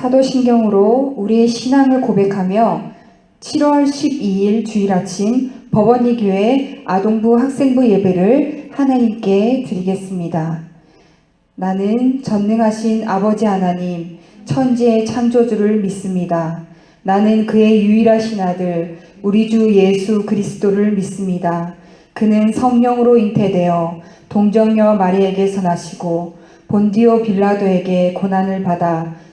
사도신경으로 우리의 신앙을 고백하며 7월 12일 주일 아침 법원리 교회 아동부 학생부 예배를 하나님께 드리겠습니다. 나는 전능하신 아버지 하나님, 천지의 창조주를 믿습니다. 나는 그의 유일하신 아들, 우리 주 예수 그리스도를 믿습니다. 그는 성령으로 잉태되어 동정녀 마리에게서 나시고 본디오 빌라도에게 고난을 받아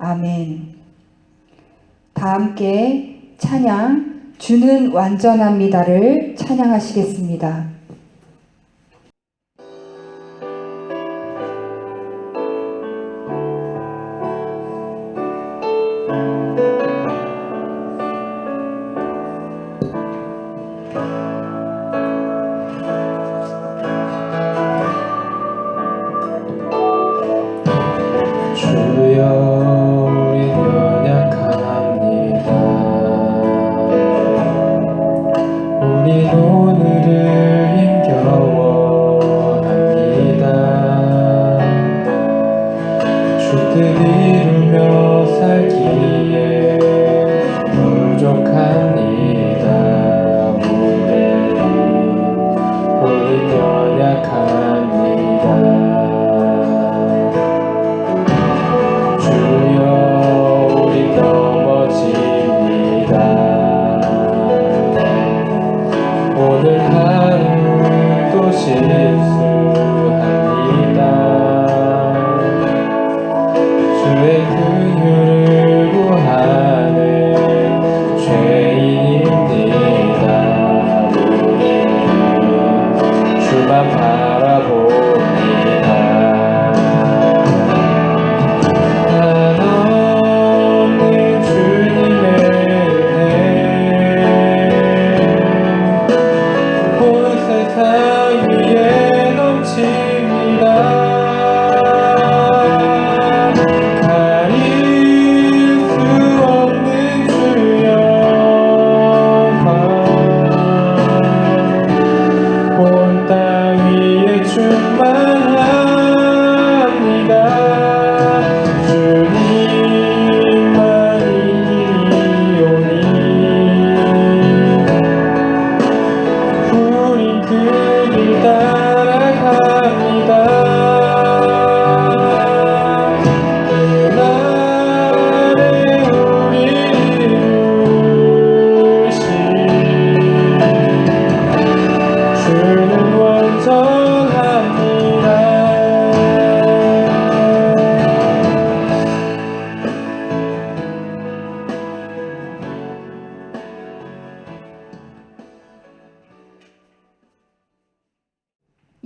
아멘. 다 함께 찬양 주는 완전합니다를 찬양하시겠습니다.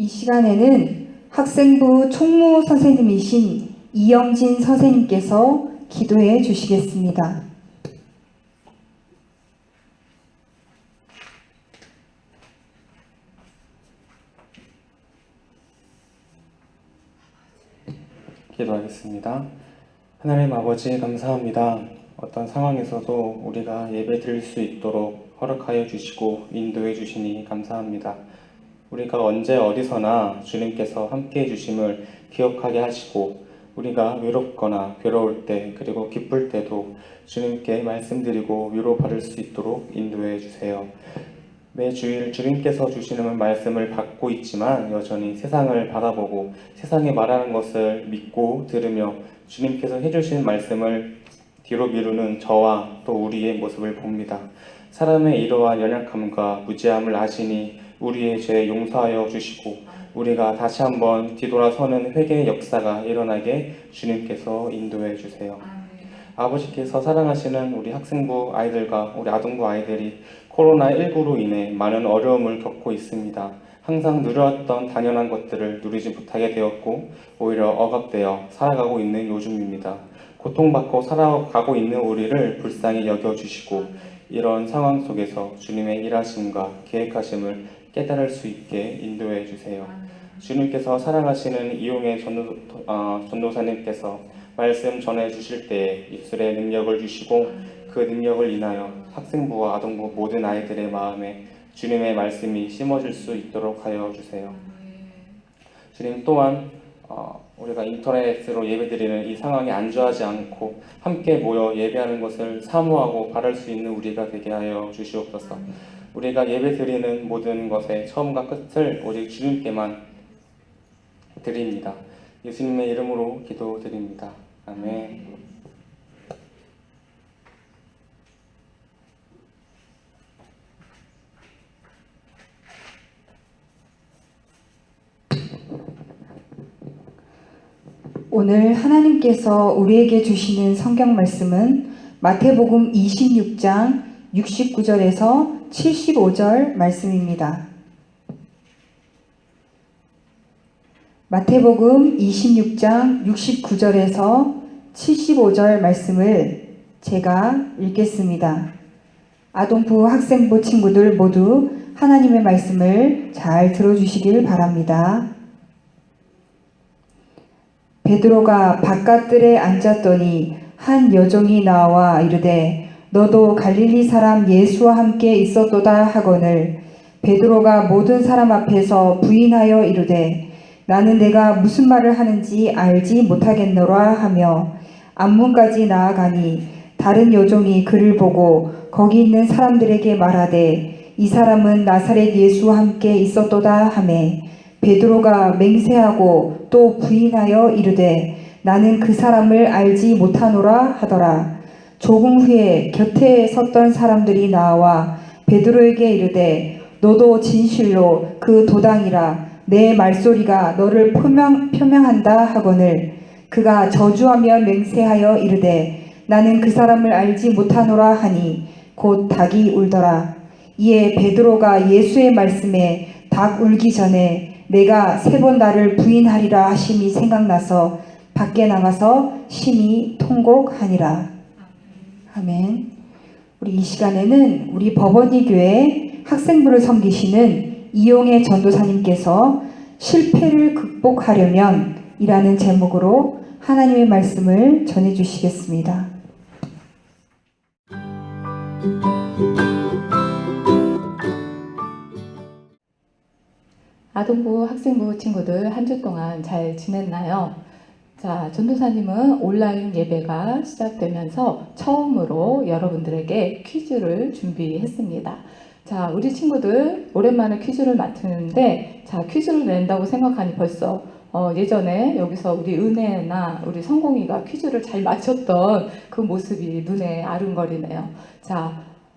이 시간에는 학생부 총무 선생님이신 이영진 선생님께서 기도해 주시겠습니다. 기도하겠습니다. 하나님 아버지 감사합니다. 어떤 상황에서도 우리가 예배 드릴 수 있도록 허락하여 주시고 인도해 주시니 감사합니다. 우리가 언제 어디서나 주님께서 함께 해 주심을 기억하게 하시고 우리가 외롭거나 괴로울 때 그리고 기쁠 때도 주님께 말씀드리고 위로받을 수 있도록 인도해 주세요. 매 주일 주님께서 주시는 말씀을 받고 있지만 여전히 세상을 바라보고 세상이 말하는 것을 믿고 들으며 주님께서 해주신 말씀을 뒤로 미루는 저와 또 우리의 모습을 봅니다. 사람의 이러한 연약함과 무지함을 아시니 우리의 죄 용서하여 주시고 우리가 다시 한번 뒤돌아서는 회개의 역사가 일어나게 주님께서 인도해 주세요. 아버지께서 사랑하시는 우리 학생부 아이들과 우리 아동부 아이들이 코로나19로 인해 많은 어려움을 겪고 있습니다. 항상 누려왔던 당연한 것들을 누리지 못하게 되었고 오히려 억압되어 살아가고 있는 요즘입니다. 고통받고 살아가고 있는 우리를 불쌍히 여겨주시고 이런 상황 속에서 주님의 일하심과 계획하심을 깨달을 수 있게 인도해 주세요. 주님께서 사랑하시는 이용의 전도, 어, 전도사님께서 말씀 전해 주실 때 입술에 능력을 주시고 그 능력을 인하여 학생부와 아동부 모든 아이들의 마음에 주님의 말씀이 심어질 수 있도록 하여 주세요. 주님 또한 어, 우리가 인터넷으로 예배드리는 이 상황에 안주하지 않고 함께 모여 예배하는 것을 사모하고 바랄 수 있는 우리가 되게 하여 주시옵소서. 우리가 예배 드리는 모든 것의 처음과 끝을 오직 주님께만 드립니다. 예수님의 이름으로 기도드립니다. 아멘. 오늘 하나님께서 우리에게 주시는 성경 말씀은 마태복음 26장 69절에서 75절 말씀입니다. 마태복음 26장 69절에서 75절 말씀을 제가 읽겠습니다. 아동부 학생부 친구들 모두 하나님의 말씀을 잘 들어주시길 바랍니다. 베드로가 바깥들에 앉았더니 한 여종이 나와 이르되 너도 갈릴리 사람 예수와 함께 있었도다 하거늘 베드로가 모든 사람 앞에서 부인하여 이르되 나는 내가 무슨 말을 하는지 알지 못하겠노라 하며 앞문까지 나아가니 다른 여종이 그를 보고 거기 있는 사람들에게 말하되 이 사람은 나사렛 예수와 함께 있었도다 하매 베드로가 맹세하고 또 부인하여 이르되 나는 그 사람을 알지 못하노라 하더라. 조금 후에 곁에 섰던 사람들이 나와 베드로에게 이르되 너도 진실로 그 도당이라 내 말소리가 너를 표명, 표명한다 하거늘 그가 저주하며 맹세하여 이르되 나는 그 사람을 알지 못하노라 하니 곧 닭이 울더라. 이에 베드로가 예수의 말씀에 닭 울기 전에 내가 세 번 나를 부인하리라 하심이 생각나서 밖에 나가서 심히 통곡하니라. 아멘. 우리 이 시간에는 우리 법원이 교회 학생부를 섬기시는 이용의 전도사님께서 실패를 극복하려면 이라는 제목으로 하나님의 말씀을 전해 주시겠습니다. 아동부 학생부 친구들 한 주 동안 잘 지냈나요? 자, 전도사님은 온라인 예배가 시작되면서 처음으로 여러분들에게 퀴즈를 준비했습니다. 자, 우리 친구들 오랜만에 퀴즈를 맡으는데, 자, 퀴즈를 낸다고 생각하니 벌써 어, 예전에 여기서 우리 은혜나 우리 성공이가 퀴즈를 잘 맞췄던 그 모습이 눈에 아른거리네요. 자,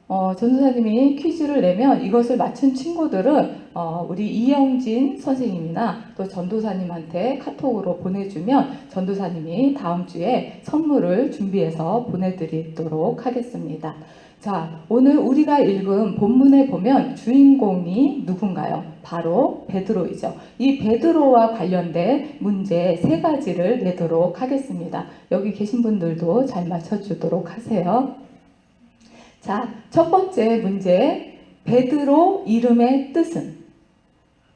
어, 전도사님이 퀴즈를 내면 이것을 맞춘 친구들은 어, 우리 이영진 선생님이나 또 전도사님한테 카톡으로 보내주면 전도사님이 다음 주에 선물을 준비해서 보내드리도록 하겠습니다. 자, 오늘 우리가 읽은 본문에 보면 주인공이 누군가요? 바로 베드로이죠. 이 베드로와 관련된 문제 세 가지를 내도록 하겠습니다. 여기 계신 분들도 잘 맞춰주도록 하세요. 자, 첫 번째 문제. 베드로 이름의 뜻은?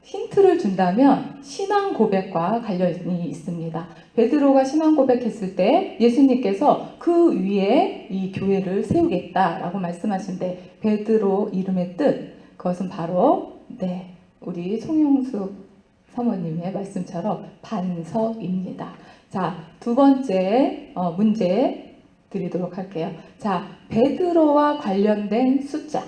힌트를 준다면 신앙 고백과 관련이 있습니다. 베드로가 신앙 고백했을 때 예수님께서 그 위에 이 교회를 세우겠다라고 말씀하신데 베드로 이름의 뜻 그것은 바로 네 우리 송영숙 사모님의 말씀처럼 반석입니다. 자 두 번째 어, 문제 드리도록 할게요. 자 베드로와 관련된 숫자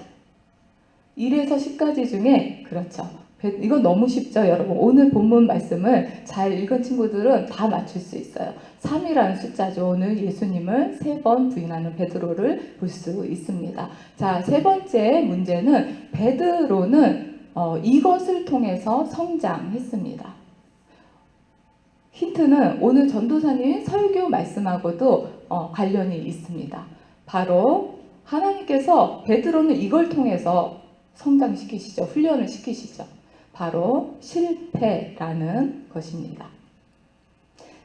1에서 10까지 중에 그렇죠. 베- 이건 너무 쉽죠, 여러분. 오늘 본문 말씀을 잘 읽은 친구들은 다 맞출 수 있어요. 3이라는 숫자죠. 오늘 예수님을 세 번 부인하는 베드로를 볼 수 있습니다. 자, 세 번째 문제는 베드로는 어, 이것을 통해서 성장했습니다. 힌트는 오늘 전도사님 설교 말씀하고도 어, 관련이 있습니다. 바로 하나님께서 베드로는 이걸 통해서 성장시키시죠. 훈련을 시키시죠. 바로 실패라는 것입니다.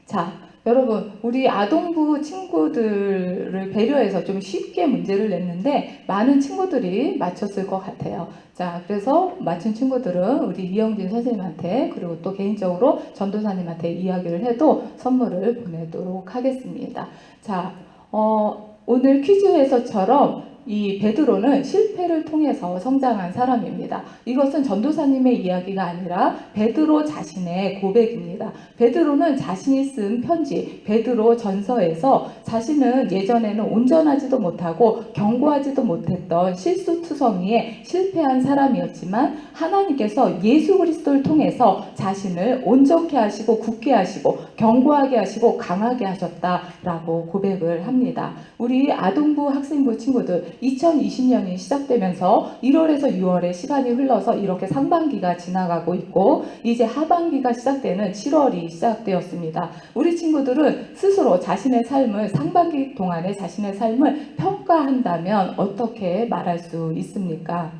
자, 여러분, 우리 아동부 친구들을 배려해서 좀 쉽게 문제를 냈는데 많은 친구들이 맞췄을 것 같아요. 자, 그래서 맞춘 친구들은 우리 이영진 선생님한테 그리고 또 개인적으로 전도사님한테 이야기를 해도 선물을 보내도록 하겠습니다. 자, 어, 오늘 퀴즈에서처럼 이 베드로는 실패를 통해서 성장한 사람입니다. 이것은 전도사님의 이야기가 아니라 베드로 자신의 고백입니다. 베드로는 자신이 쓴 편지 베드로 전서에서 자신은 예전에는 온전하지도 못하고 견고하지도 못했던 실수투성이에 실패한 사람이었지만 하나님께서 예수 그리스도를 통해서 자신을 온전케 하시고 굳게 하시고 견고하게 하시고 강하게 하셨다라고 고백을 합니다. 우리 아동부 학생부 친구들 2020년이 시작되면서 1월에서 6월에 시간이 흘러서 이렇게 상반기가 지나가고 있고 이제 하반기가 시작되는 7월이 시작되었습니다. 우리 친구들은 스스로 자신의 삶을 상반기 동안에 자신의 삶을 평가한다면 어떻게 말할 수 있습니까?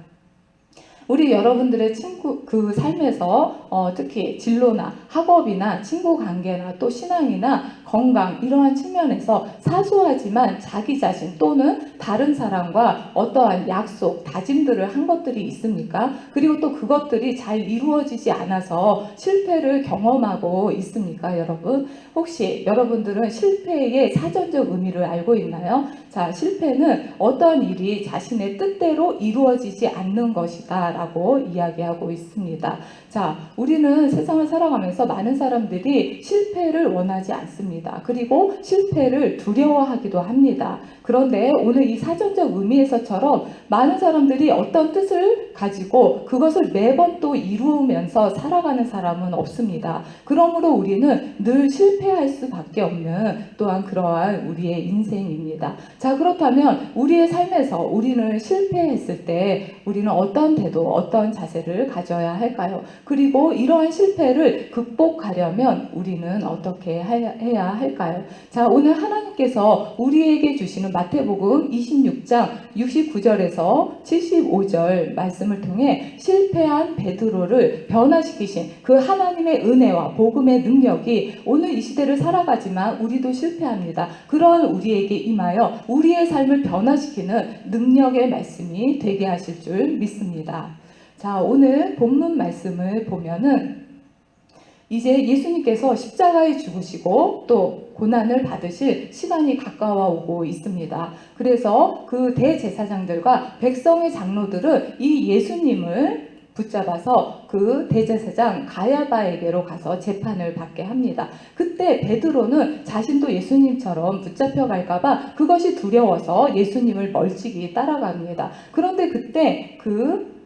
우리 여러분들의 친구 그 삶에서 어, 특히 진로나 학업이나 친구 관계나 또 신앙이나 건강 이러한 측면에서 사소하지만 자기 자신 또는 다른 사람과 어떠한 약속, 다짐들을 한 것들이 있습니까? 그리고 또 그것들이 잘 이루어지지 않아서 실패를 경험하고 있습니까, 여러분? 혹시 여러분들은 실패의 사전적 의미를 알고 있나요? 자, 실패는 어떠한 일이 자신의 뜻대로 이루어지지 않는 것이다 라고 이야기하고 있습니다. 자, 우리는 세상을 살아가면서 많은 사람들이 실패를 원하지 않습니다. 그리고 실패를 두려워하기도 합니다. 그런데 오늘 이 사전적 의미에서처럼 많은 사람들이 어떤 뜻을 가지고 그것을 매번 또 이루면서 살아가는 사람은 없습니다. 그러므로 우리는 늘 실패할 수밖에 없는 또한 그러한 우리의 인생입니다. 자, 그렇다면 우리의 삶에서 우리는 실패했을 때 우리는 어떤 태도, 어떤 자세를 가져야 할까요? 그리고 이러한 실패를 극복하려면 우리는 어떻게 해야- 할까요? 자, 오늘 하나님께서 우리에게 주시는 마태복음 26장 69절에서 75절 말씀을 통해 실패한 베드로를 변화시키신 그 하나님의 은혜와 복음의 능력이 오늘 이 시대를 살아가지만 우리도 실패합니다. 그런 우리에게 임하여 우리의 삶을 변화시키는 능력의 말씀이 되게 하실 줄 믿습니다. 자, 오늘 본문 말씀을 보면은 이제 예수님께서 십자가에 죽으시고 또 고난을 받으실 시간이 가까워 오고 있습니다. 그래서 그 대제사장들과 백성의 장로들은 이 예수님을 붙잡아서 그 대제사장 가야바에게로 가서 재판을 받게 합니다. 그때 베드로는 자신도 예수님처럼 붙잡혀 갈까봐 그것이 두려워서 예수님을 멀찍이 따라갑니다. 그런데 그때 그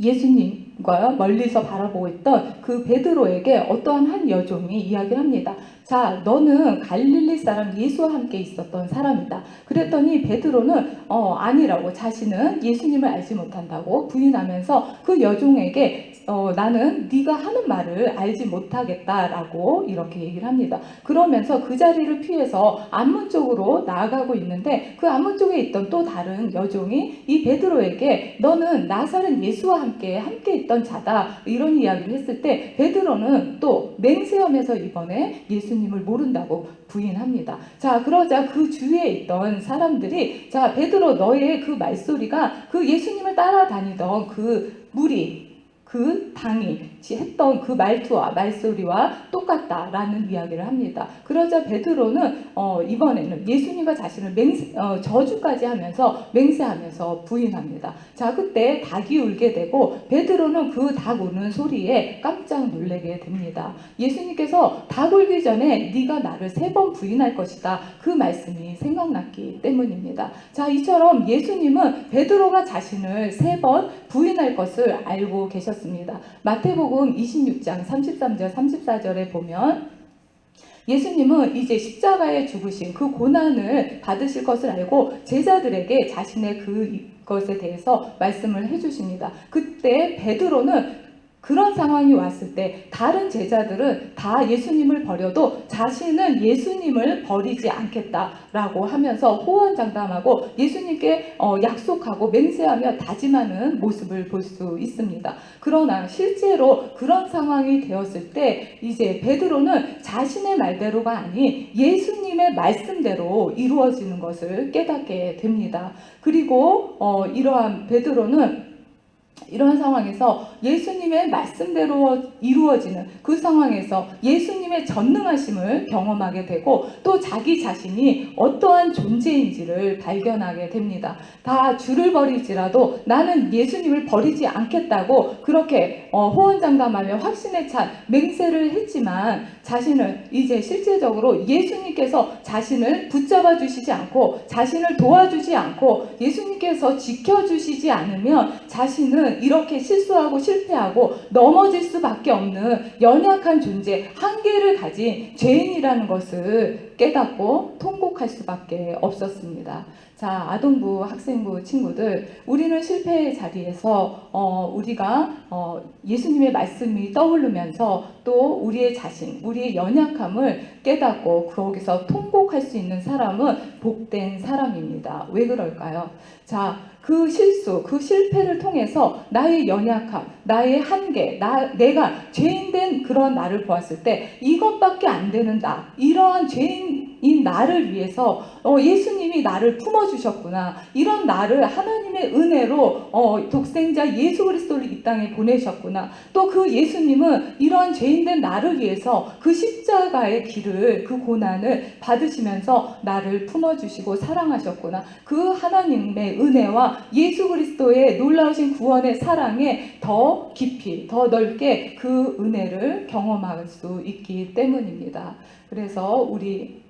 예수님과 멀리서 바라보고 있던 그 베드로에게 어떠한 한 여종이 이야기를 합니다. 자, 너는 갈릴리 사람 예수와 함께 있었던 사람이다. 그랬더니 베드로는 어, 아니라고 자신은 예수님을 알지 못한다고 부인하면서 그 여종에게 어, 나는 네가 하는 말을 알지 못하겠다라고 이렇게 얘기를 합니다. 그러면서 그 자리를 피해서 안문 쪽으로 나아가고 있는데 그 안문 쪽에 있던 또 다른 여종이 이 베드로에게 너는 나사렛 예수와 함께 함께 있던 자다 이런 이야기를 했을 때 베드로는 또 맹세하면서 이번에 예수님을 모른다고 부인합니다. 자 그러자 그 주위에 있던 사람들이 자 베드로 너의 그 말소리가 그 예수님을 따라다니던 그 무리 그 당이 했던 그 말투와 말소리와 똑같다라는 이야기를 합니다. 그러자 베드로는 어, 이번에는 예수님과 자신을 맹세, 어, 저주까지 하면서 맹세하면서 부인합니다. 자 그때 닭이 울게 되고 베드로는 그 닭 우는 소리에 깜짝 놀라게 됩니다. 예수님께서 닭 울기 전에 네가 나를 세 번 부인할 것이다. 그 말씀이 생각났기 때문입니다. 자 이처럼 예수님은 베드로가 자신을 세 번 부인할 것을 알고 계셨습니다. 마태복음 26장 33절 34절에 보면 예수님은 이제 십자가에 죽으신 그 고난을 받으실 것을 알고 제자들에게 자신의 그것에 대해서 말씀을 해주십니다. 그때 베드로는 그런 상황이 왔을 때 다른 제자들은 다 예수님을 버려도 자신은 예수님을 버리지 않겠다라고 하면서 호언장담하고 예수님께 어, 약속하고 맹세하며 다짐하는 모습을 볼 수 있습니다. 그러나 실제로 그런 상황이 되었을 때 이제 베드로는 자신의 말대로가 아닌 예수님의 말씀대로 이루어지는 것을 깨닫게 됩니다. 그리고 어, 이러한 베드로는 이러한 상황에서 예수님의 말씀대로 이루어지는 그 상황에서 예수님의 전능하심을 경험하게 되고 또 자기 자신이 어떠한 존재인지를 발견하게 됩니다. 다 주를 버릴지라도 나는 예수님을 버리지 않겠다고 그렇게 어, 호언장담하며 확신에 찬 맹세를 했지만 자신을 이제 실제적으로 예수님께서 자신을 붙잡아 주시지 않고 자신을 도와주지 않고 예수님께서 지켜주시지 않으면 자신은 이렇게 실수하고 실패하고 넘어질 수밖에 없는 연약한 존재, 한계를 가진 죄인이라는 것을 깨닫고 통곡할 수밖에 없었습니다. 자, 아동부, 학생부 친구들, 우리는 실패의 자리에서 어, 우리가 어, 예수님의 말씀이 떠오르면서 또 우리의 자신, 우리의 연약함을 깨닫고 거기서 통곡할 수 있는 사람은 복된 사람입니다. 왜 그럴까요? 자, 그 실수, 그 실패를 통해서 나의 연약함, 나의 한계, 나, 내가 죄인된 그런 나를 보았을 때 이것밖에 안 되는 나, 이러한 죄인인 나를 위해서 어, 예수님이 나를 품어주셨구나. 이런 나를 하나님의 은혜로 어, 독생자 예수 그리스도를 이 땅에 보내셨구나. 또 그 예수님은 이러한 죄인된 나를 위해서 그 십자가의 길을, 그 고난을 받으시면서 나를 품어주시고 사랑하셨구나. 그 하나님의 은혜와 예수 그리스도의 놀라우신 구원의 사랑에 더 깊이, 더 넓게 그 은혜를 경험할 수 있기 때문입니다. 그래서 우리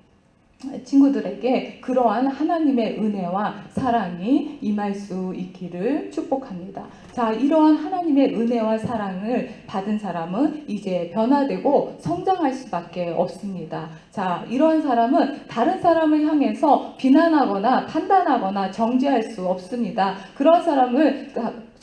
친구들에게 그러한 하나님의 은혜와 사랑이 임할 수 있기를 축복합니다. 자, 이러한 하나님의 은혜와 사랑을 받은 사람은 이제 변화되고 성장할 수밖에 없습니다. 자, 이러한 사람은 다른 사람을 향해서 비난하거나 판단하거나 정죄할 수 없습니다. 그런 사람을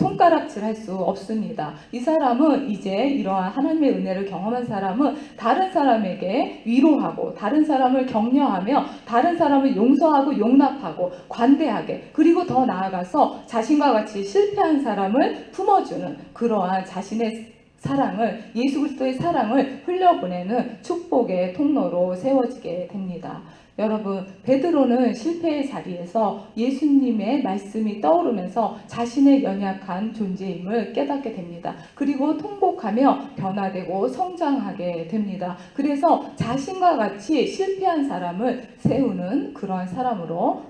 손가락질 할 수 없습니다. 이 사람은 이제 이러한 하나님의 은혜를 경험한 사람은 다른 사람에게 위로하고 다른 사람을 격려하며 다른 사람을 용서하고 용납하고 관대하게 그리고 더 나아가서 자신과 같이 실패한 사람을 품어주는 그러한 자신의 사랑을 예수 그리스도의 사랑을 흘려보내는 축복의 통로로 세워지게 됩니다. 여러분 베드로는 실패의 자리에서 예수님의 말씀이 떠오르면서 자신의 연약한 존재임을 깨닫게 됩니다. 그리고 통곡하며 변화되고 성장하게 됩니다. 그래서 자신과 같이 실패한 사람을 세우는 그러한 사람으로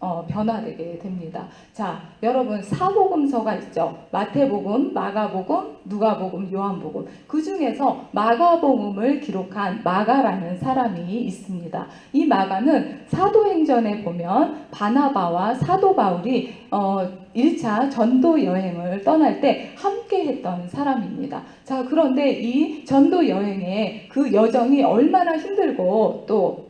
어, 변화되게 됩니다. 자, 여러분 사복음서가 있죠. 마태복음, 마가복음, 누가복음, 요한복음. 그 중에서 마가복음을 기록한 마가라는 사람이 있습니다. 이 마가는 사도행전에 보면 바나바와 사도 바울이 어, 1차 전도 여행을 떠날 때 함께 했던 사람입니다. 자, 그런데 이 전도 여행의 그 여정이 얼마나 힘들고 또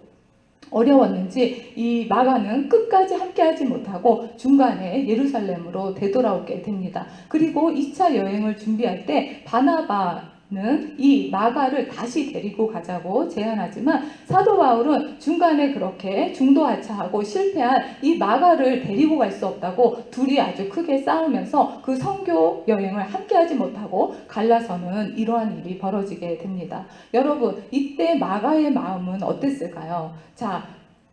어려웠는지 이 마가는 끝까지 함께하지 못하고 중간에 예루살렘으로 되돌아오게 됩니다. 그리고 2차 여행을 준비할 때 바나바 는이 마가를 다시 데리고 가자고 제안하지만 사도 바울은 중간에 그렇게 중도 하차하고 실패한 이 마가를 데리고 갈 수 없다고 둘이 아주 크게 싸우면서 그 선교 여행을 함께하지 못하고 갈라서는 이러한 일이 벌어지게 됩니다. 여러분 이때 마가의 마음은 어땠을까요? 자,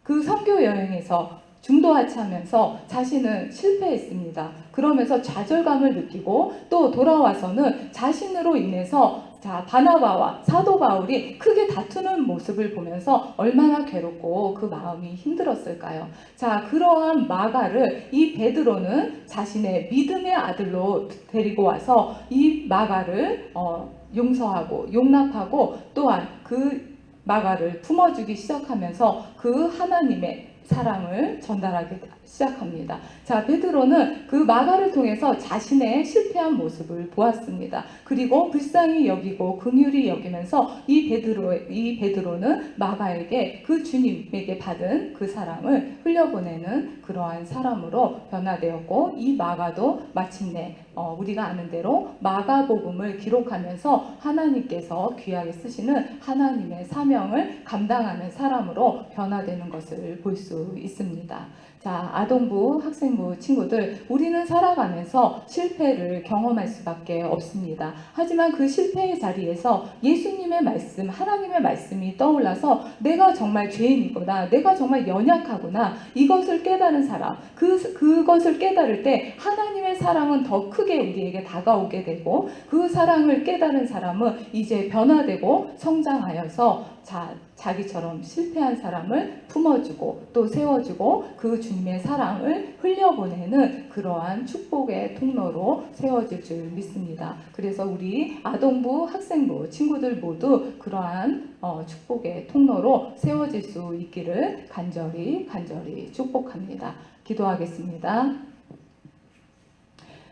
그 선교 여행에서 중도 하차하면서 자신은 실패했습니다. 그러면서 좌절감을 느끼고 또 돌아와서는 자신으로 인해서 자 바나바와 사도 바울이 크게 다투는 모습을 보면서 얼마나 괴롭고 그 마음이 힘들었을까요? 자 그러한 마가를 이 베드로는 자신의 믿음의 아들로 데리고 와서 이 마가를 어, 용서하고 용납하고 또한 그 마가를 품어주기 시작하면서 그 하나님의 사랑을 전달하게 시작합니다. 자, 베드로는 그 마가를 통해서 자신의 실패한 모습을 보았습니다. 그리고 불쌍히 여기고 긍휼히 여기면서 이 베드로 이 베드로는 마가에게 그 주님에게 받은 그 사랑을 흘려보내는 그러한 사람으로 변화되었고 이 마가도 마침내 어, 우리가 아는 대로 마가복음을 기록하면서 하나님께서 귀하게 쓰시는 하나님의 사명을 감당하는 사람으로 변화되는 것을 볼 수 있습니다. 자, 아동부, 학생부 친구들, 우리는 살아가면서 실패를 경험할 수밖에 없습니다. 하지만 그 실패의 자리에서 예수님의 말씀, 하나님의 말씀이 떠올라서 내가 정말 죄인이구나, 내가 정말 연약하구나, 이것을 깨달은 사람, 그, 그것을 깨달을 때 하나님의 사랑은 더 크게 우리에게 다가오게 되고 그 사랑을 깨달은 사람은 이제 변화되고 성장하여서 자, 자기처럼 실패한 사람을 품어주고 또 세워주고 그 주님의 사랑을 흘려보내는 그러한 축복의 통로로 세워질 줄 믿습니다. 그래서 우리 아동부, 학생부 친구들 모두 그러한 어, 축복의 통로로 세워질 수 있기를 간절히 간절히 축복합니다. 기도하겠습니다.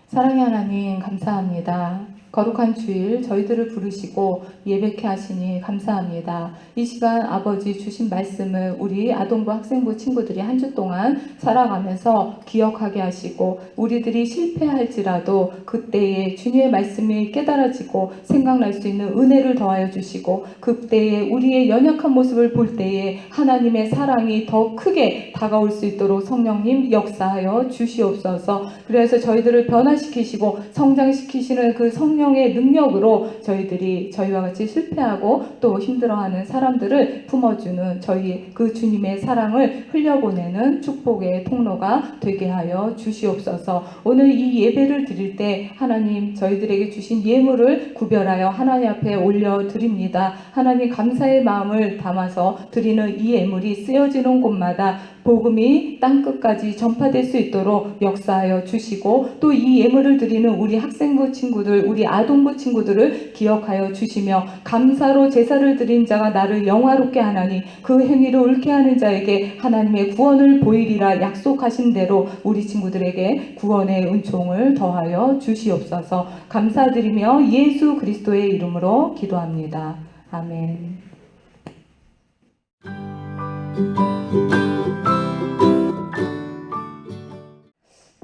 사랑의 하나님 감사합니다. 거룩한 주일 저희들을 부르시고 예배케 하시니 감사합니다. 이 시간 아버지 주신 말씀을 우리 아동부 학생부 친구들이 한 주 동안 살아가면서 기억하게 하시고 우리들이 실패할지라도 그때에 주님의 말씀이 깨달아지고 생각날 수 있는 은혜를 더하여 주시고 그때에 우리의 연약한 모습을 볼 때에 하나님의 사랑이 더 크게 다가올 수 있도록 성령님 역사하여 주시옵소서. 그래서 저희들을 변화시키시고 성장시키시는 그 성령의 능력으로 저희들이 저희와 같이 실패하고 또 힘들어하는 사람들을 품어주는 저희 그 주님의 사랑을 흘려보내는 축복의 통로가 되게 하여 주시옵소서. 오늘 이 예배를 드릴 때 하나님 저희들에게 주신 예물을 구별하여 하나님 앞에 올려 드립니다. 하나님 감사의 마음을 담아서 드리는 이 예물이 쓰여지는 곳마다 복음이 땅 끝까지 전파될 수 있도록 역사하여 주시고 또 이 예물을 드리는 우리 학생부 친구들, 우리 아동부 친구들을 기억하여 주시며 감사로 제사를 드린 자가 나를 영화롭게 하나니 그 행위를 옳게 하는 자에게 하나님의 구원을 보이리라 약속하신 대로 우리 친구들에게 구원의 은총을 더하여 주시옵소서 감사드리며 예수 그리스도의 이름으로 기도합니다. 아멘.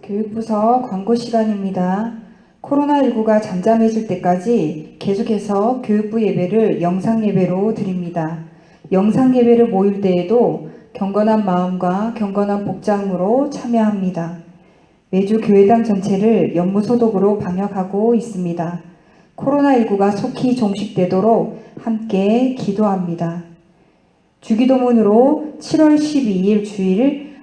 교육부서 광고 시간입니다. 코로나19가 잠잠해질 때까지 계속해서 교육부 예배를 영상 예배로 드립니다. 영상 예배를 모일 때에도 경건한 마음과 경건한 복장으로 참여합니다. 매주 교회당 전체를 연무 소독으로 방역하고 있습니다. 코로나19가 속히 종식되도록 함께 기도합니다. 주기도문으로 7월 12일 주일